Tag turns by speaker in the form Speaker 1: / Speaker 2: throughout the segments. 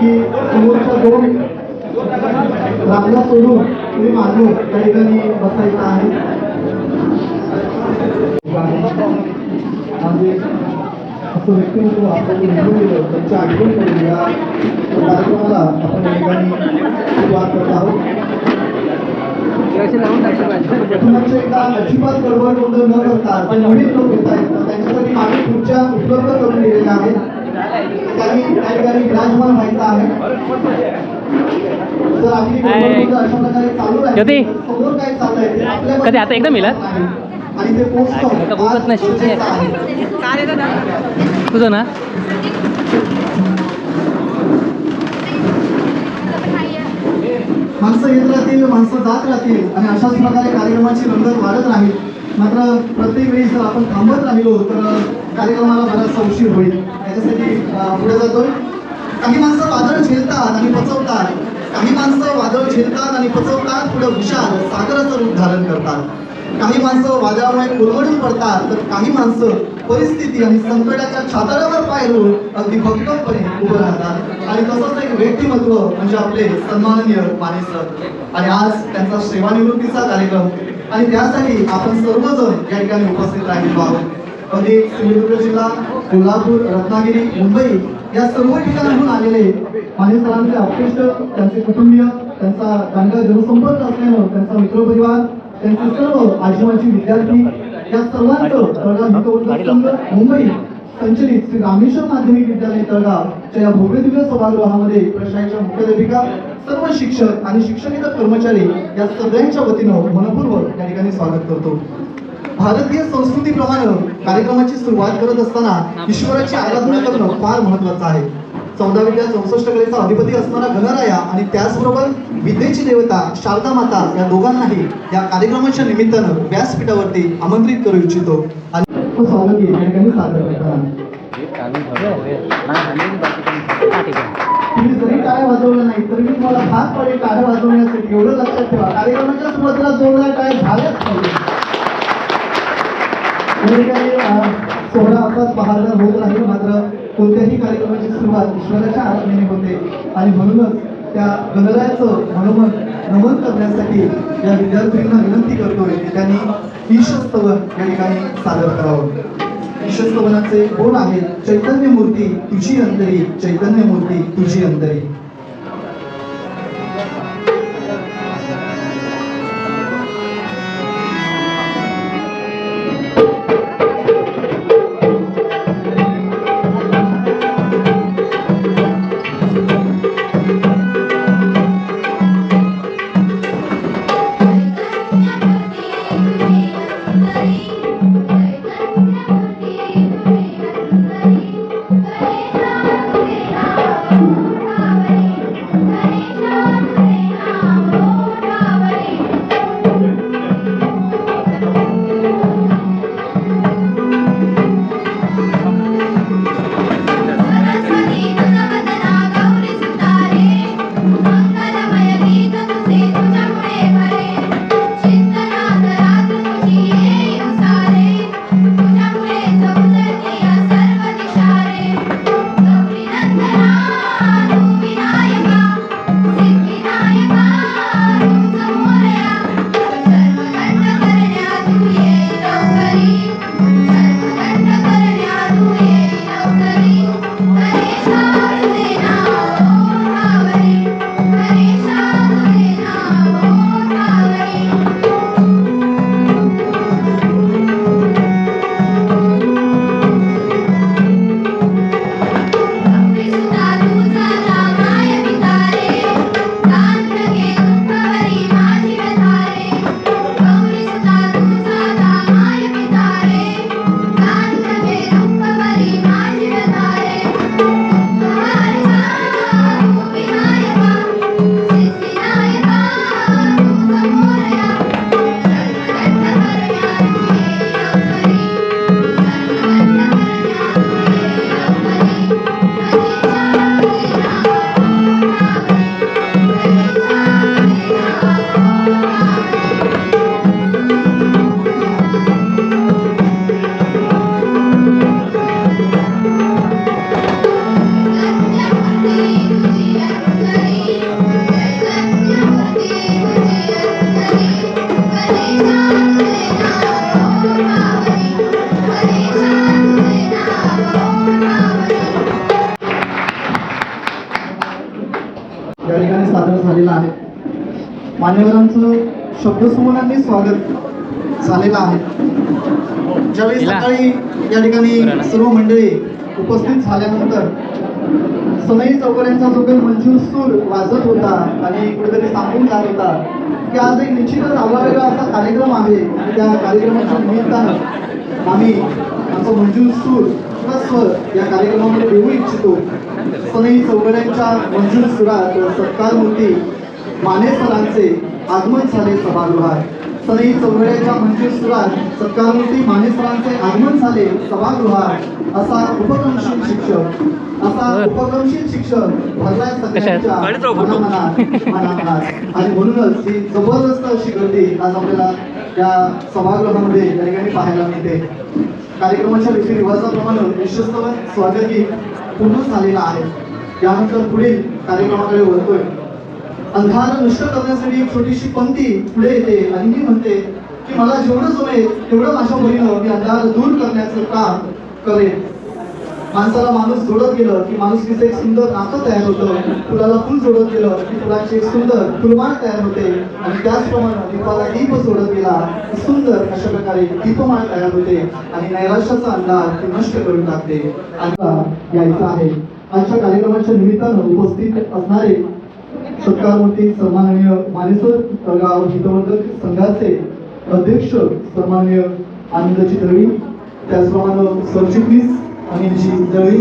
Speaker 1: की समोरच्या दोन रांगा सोडून तुम्ही मागून त्या ठिकाणी बसायचं आहे. म्हणजे असं व्यक्तिमत्व आपण निवडून दिलं त्यांच्या आठवण करून या कार्यक्रमाला आपण या ठिकाणी सुरुवात करत आहोत. तुमच्या एकदा अजिबात गडबड गोंधळ न करता जे लोक येत आहेत त्यांच्यासाठी मागे खुर्च्या उपलब्ध करून दिलेल्या आहेत. त्या ठिकाणी विराजमान व्हायचं आहे. जर आपली गडबड गोंधळ अशा प्रकारे चालू
Speaker 2: ज्योती.
Speaker 1: राहील. तर समोर काय चाललंय ते आपल्या
Speaker 2: कधी आता एकदम येईल, हा?
Speaker 1: आणि ते पोहोचतं
Speaker 2: आता बघत नाही. तुझं ना?
Speaker 1: माणसं येत राहतील माणसं जात राहतील आणि अशाच प्रकारे कार्यक्रमाची रंगत वाढत राहील. मात्र प्रत्येक वेळी जर आपण थांबत राहिलो तर कार्यक्रमाला बराचसा उशीर होईल. त्याच्यासाठी पुढे जातोय काही माणसं वादळ झेलतात आणि पचवतात. काही माणसं वादळ झेलतात आणि पचवतात. पुढे विशाल सागराचं रूप धारण करतात. काही माणसं वादळामुळे कोलमडून पडतात. तर काही माणसं परिस्थिती आणि संकटाच्या छातळावर पाय रोवून अगदी भक्कमपणे उभं राहतात. आणि तसंच एक व्यक्तिमत्व म्हणजे आपले सन्माननीय माने सर. आणि आज त्यांचा सेवानिवृत्तीचा कार्यक्रम. आणि त्यासाठी आपण सर्वजण या ठिकाणी उपस्थित राहिलेलो आहोत. अगदी सिंधुदुर्ग जिल्हा कोल्हापूर रत्नागिरी मुंबई या सर्व ठिकाणाहून आलेले माने सरांचे अपेष्ट त्यांचे कुटुंबीय त्यांचा चांगला जनसंपर्क असल्यानं त्यांचा मित्रपरिवार त्यांचे सर्व आजीवाची विद्यार्थी या सर्वांचं मुंबई संचलित श्री रामेश्वर माध्यमिक विद्यालय तळगावच्या या भव्य सभागृहामध्ये प्रशासनाच्या मुख्याध्यापिका सर्व शिक्षक आणि शिक्षकेतर कर्मचारी या सगळ्यांच्या वतीनं मनपूर्वक या ठिकाणी स्वागत करतो. भारतीय संस्कृतीप्रमाणे कार्यक्रमाची सुरुवात करत असताना ईश्वराची आराधना करणं फार महत्वाचं आहे. चौदाव्या चौसष्ट कलेचा अधिपती असणारा गणराया आणि त्याचबरोबर विद्येची देवता शारदा माता या दोघांनाही या कार्यक्रमाच्या निमित्तानं व्यासपीठावरती आमंत्रित करू इच्छितो. आणि तुम्ही जरी काय वाजवलं नाही तरी मी तुम्हाला भाग पडेल. काय वाजवण्यासाठी एवढं लक्षात ठेवा. कार्यक्रमाच्या सुरुवातीला जोरदार टाळ्या झाल्याच सोहळा असाच बहारदार होत राहील मात्र कोणत्याही कार्यक्रमाची सुरुवात ईश्वराच्या आराधनेने होते. आणि म्हणूनच त्या गणरायाचं मनोमन नमन करण्यासाठी या विद्यार्थ्यांना विनंती करतोय की त्यांनी ईशस्तवन या ठिकाणी सादर करावं. ईशस्तवनाचे कोण आहेत चैतन्य मूर्ती तुझी अंतरी चैतन्य मूर्ती तुझी अंतरी. शब्दसुमनांनी स्वागत झालेलं आहे. ज्यावेळी. सकाळी या ठिकाणी सर्व मंडळी उपस्थित झाल्यानंतर सनई चौकड्यांचा जो काही मंजूर सूर वाजत होता आणि कुठेतरी सांगून जात होता की आज एक निश्चितच आगळावेगळा असा कार्यक्रम आहे आणि त्या कार्यक्रमाच्या निमित्तानं आम्ही आमचा मंजूर सूर किंवा स्वर या कार्यक्रमामध्ये देऊ इच्छितो. सनई चौकड्यांच्या मंजूर सुरात सत्कारमूर्ती माने सरांचे आगमन झाले सभागृहात. सनई चौघड्याच्या मंजूर सुरात सत्कारमूर्ती माने सरांचे आगमन झाले सभागृहात. असा उपक्रमशील शिक्षक असा उपक्रमशील शिक्षक भरलाय सगळ्यांच्या. आणि म्हणूनच ही जबरदस्त अशी गर्दी आज आपल्याला या सभागृहामध्ये या ठिकाणी पाहायला मिळते. कार्यक्रमाच्या रीतिरिवाजाप्रमाणे विश्वस्तवन स्वागती पूर्ण झालेला आहे. यानंतर पुढील कार्यक्रमाकडे वळतोय. अंधार नष्ट करण्यासाठी एक छोटीशी पंक्ती पुढे येते. आणि मी म्हणते की मला जेवढं जमेल तेवढं माझ्या मुलीनं मी अंधार दूर करण्याचं काम करेल माणसाला माणूस जोडत गेलं की माणुसकीचं एक सुंदर नातं तयार होतं. फुलाला फुल जोडत गेलं की फुलाची एक सुंदर फुलमाळ तयार होते. आणि त्याचप्रमाणे दीपाला दीप जोडत गेला की सुंदर अशा प्रकारे दीपमाळ तयार होते. आणि नैराश्याचा अंधार ती नष्ट करून टाकते. आणि यायचं आहे. आजच्या कार्यक्रमाच्या निमित्तानं उपस्थित असणारे सत्कारमूर्ती सन्माननीय मानेसर तळगाव हितवर्धक संघाचे अध्यक्ष सन्माननीय आनंदची दळवी त्याचप्रमाणे सरचिटणीस अनिलजी दळवी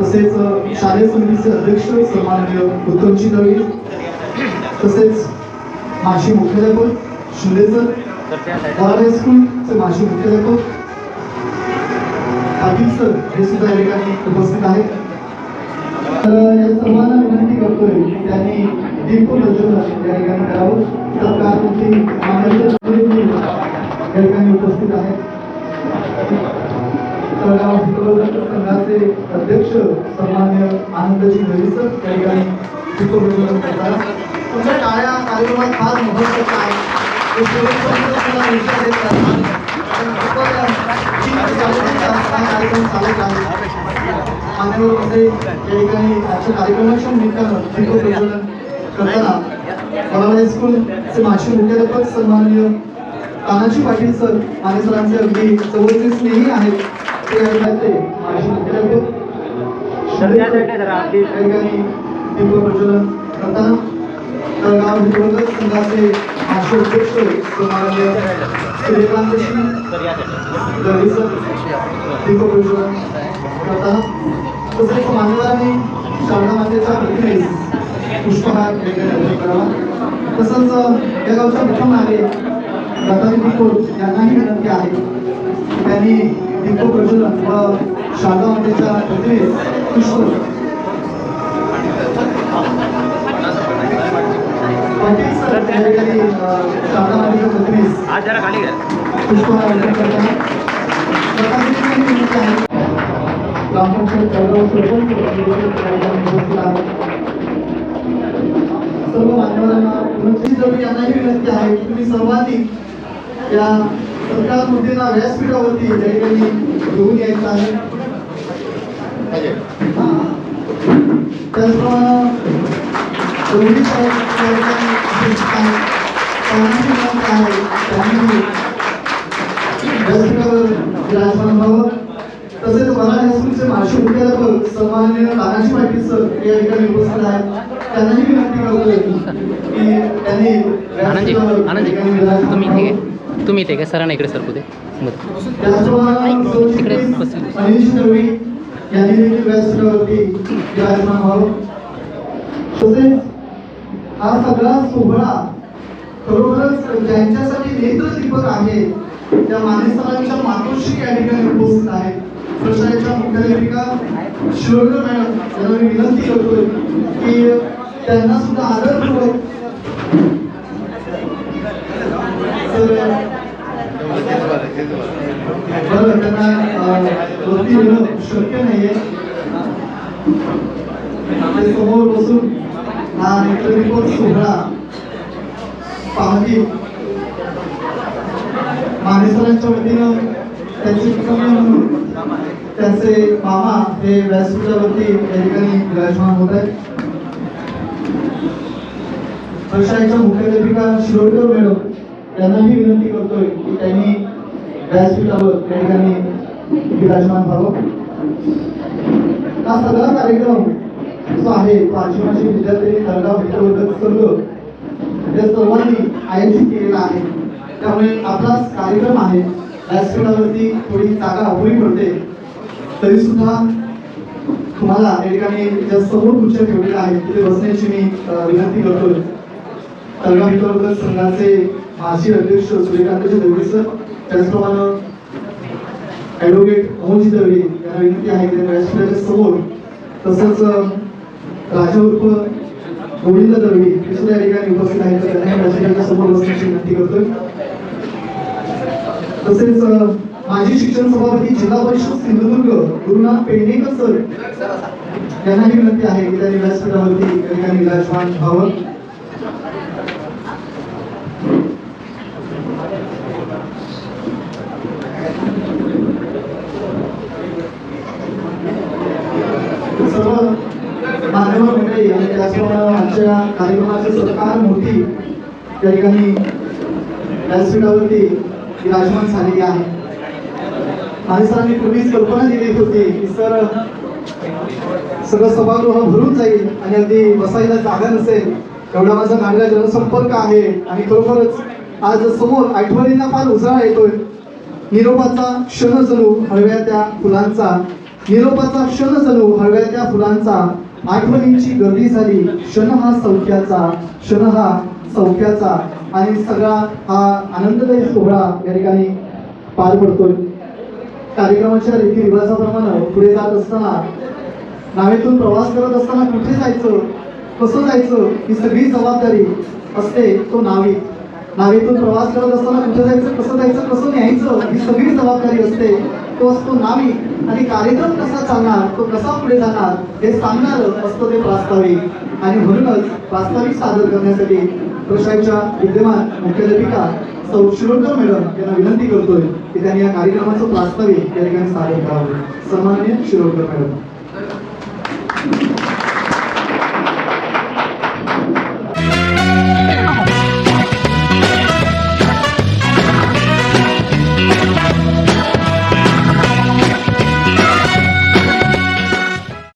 Speaker 1: तसेच शालेय समितीचे अध्यक्ष सन्माननीय उत्तमची दळवी तसेच माजी मुख्याध्यापक शिंदे सर ऑल हायस्कूलचे माजी मुख्याध्यापक पाटील सर हे सुद्धा या ठिकाणी उपस्थित आहेत. तर सर्वांना विनंती करतोय की त्यांनी दीप या ठिकाणी करावं सरकार तुमची या ठिकाणी उपस्थित आहेत तळगाव हितवर्धक संघाचे अध्यक्ष सन्मान्य आनंदजी घरी या ठिकाणी दीप करतात तुमच्या टाळ्या कार्यक्रमात फार महत्वाचं आहे कार्यक्रम चालत आहे मान्यवरमध्ये या ठिकाणी आजच्या कार्यक्रमाच्या निमित्तानं दीप प्रज्वलन करताना मला हायस्कूलचे माजी मुख्याध्यापक सन्माननीय तानाजी पाटील सर आणि सरांचे अगदी जवळचे स्नेही आहेत. ते माजी मुख्याध्यापक. शिंदे सर या ठिकाणी दीप प्रज्वलन करताना तळगाव हितवर्धक संघाचे माजी अध्यक्ष सन्माननीय सूर्यकांतजी दळवी सर दीप प्रज्वलन करताना तसेच मान्यवरांनी शारदा मातेच्या प्रतिमेस पुष्पहार अर्पण करावा. तसंच या गावच्या प्रथम नारे दत्ताजी दीपोट यांनाही विनंती आहे त्यांनी दीपो प्रज्वलन व शारदा मातेच्या प्रतिमेस पुष्प
Speaker 2: आज जरा खाली घ्या.
Speaker 1: पुष्पहार अर्पण करताना. सर्व मान्यवरांना यांनाही विनंती आहे की तुम्ही सर्वांनी या सरकार मुद्देला व्यासपीठावरती या ठिकाणी घेऊन यायचं आहे त्याचप्रमाणे आहे व्यासपीठावर विराजमान व्हावं तसेच मराठी मुख्याध्यापक सन्माननीय तानाजी पाटील सर या ठिकाणी उपस्थित आहेत. त्यांनाही विनंती करतोय की त्यांनी
Speaker 2: आनंदजी तुम्ही इथे. घे तुम्ही इथे घे सरांना इकडे सरकू दे.
Speaker 1: यांनी देखील व्यासपीठावरती विराजमान व्हावं. तसेच हा सगळा सोहळा खरोखरच ज्यांच्यासाठी नेत्रदीपक आहे. त्या मानेसरांच्या मातोश्री या ठिकाणी उपस्थित आहेत. प्रशालेच्या मुख्याध्यापिका शिवकर मॅडम यांना मी विनंती करतोय की त्यांना सुद्धा आदरपूर्वक तर बरं त्यांना वरती येणं शक्य नाहीये. आपल्यासमोर बसून हा नेत्रदीपक सोहळा पाहतील. मानेसरांच्या वतीनं त्यांचे कुटुंबीय म्हणून त्यांचे मामा हे व्यासपीठावरती या ठिकाणी विराजमान होत आहेत. प्रशालेच्या मुख्याध्यापिका शिरोडकर मॅडम त्यांनाही विनंती करतोय की त्यांनी व्यासपीठावर त्या ठिकाणी विराजमान व्हावं. हा सगळा कार्यक्रम जो आहे तो विद्यार्थी तळगाव मित्रवर्ग संघ या सर्वांनी आयोजित केलेला आहे. त्यामुळे आपलाच कार्यक्रम आहे. व्यासपीठावरती थोडी जागा अपुरी पडते तरी सुद्धा तुम्हाला या ठिकाणी ज्या समोर खुर्च्या ठेवलेल्या आहेत तिथे बसण्याची मी विनंती करतोय. तळगाव मित्रवर्ग संघाचे माजी अध्यक्ष सूर्यकांतजी दळवी सर त्याचप्रमाणे ॲडव्होकेट मोहनजी दळवी यांना विनंती आहे की व्यासपीठाच्या समोर तसंच राजा उर्फ गोविंद दळवी हे सुद्धा या ठिकाणी उपस्थित आहेत. त्यांना व्यासपीठाच्या समोर बसण्याची विनंती करतोय. तसेच माजी शिक्षण सभापती जिल्हा परिषद सिंधुदुर्ग गुरुनाथ पेडणेकर सर यांनाही विनंती आहे की त्यांनी व्यासपीठावरती या ठिकाणी विराजमान व्हावं. सर्व मान्यवर मंडळी आणि त्याचप्रमाणे आजच्या कार्यक्रमाचे सत्कार मोठी त्या ठिकाणी व्यासपीठावरती विराजमान झालेली आहे. आणि सरांनी पूर्वीच कल्पना दिली होती की सर सगळं सभागृह भरून जाईल आणि अगदी बसायला जागा नसेल एवढा माझा गाडीला जनसंपर्क आहे आणि खरोखरच आज समोर आठवणींना फार उजाळा येतोय. निरोपाचा क्षण जणू हळव्या त्या फुलांचा निरोपाचा क्षण जणू हळव्या त्या फुलांचा आठवणींची गर्दी झाली क्षण हा सौख्याचा क्षण हा सौख्याचा. आणि सगळा हा आनंददायी सोहळा या ठिकाणी पार पडतोय. कार्यक्रमाच्या रीती रिवाजाप्रमाणे पुढे जात असताना नावेतून प्रवास करत असताना कुठे जायचं कसं जायचं ही सगळी जबाबदारी असते तो नाविक नावेतून प्रवास करत असताना कुठे जायचं कसं जायचं कसं न्यायचं ही सगळी जबाबदारी असते तो असतो नाविक. आणि कार्यक्रम कसा चालणार तो कसा पुढे जाणार हे सांगणार असतं ते प्रास्ताविक. आणि म्हणूनच प्रास्ताविक सादर करण्यासाठी प्रशाईच्या विद्यमान मुख्याध्यापिका सौ शिरोडकर मॅडम यांना विनंती करतोय की त्यांनी या कार्यक्रमाचं प्रास्ताविक या ठिकाणी सादर करावं. सन्मान्य शिरोडकर मॅडम.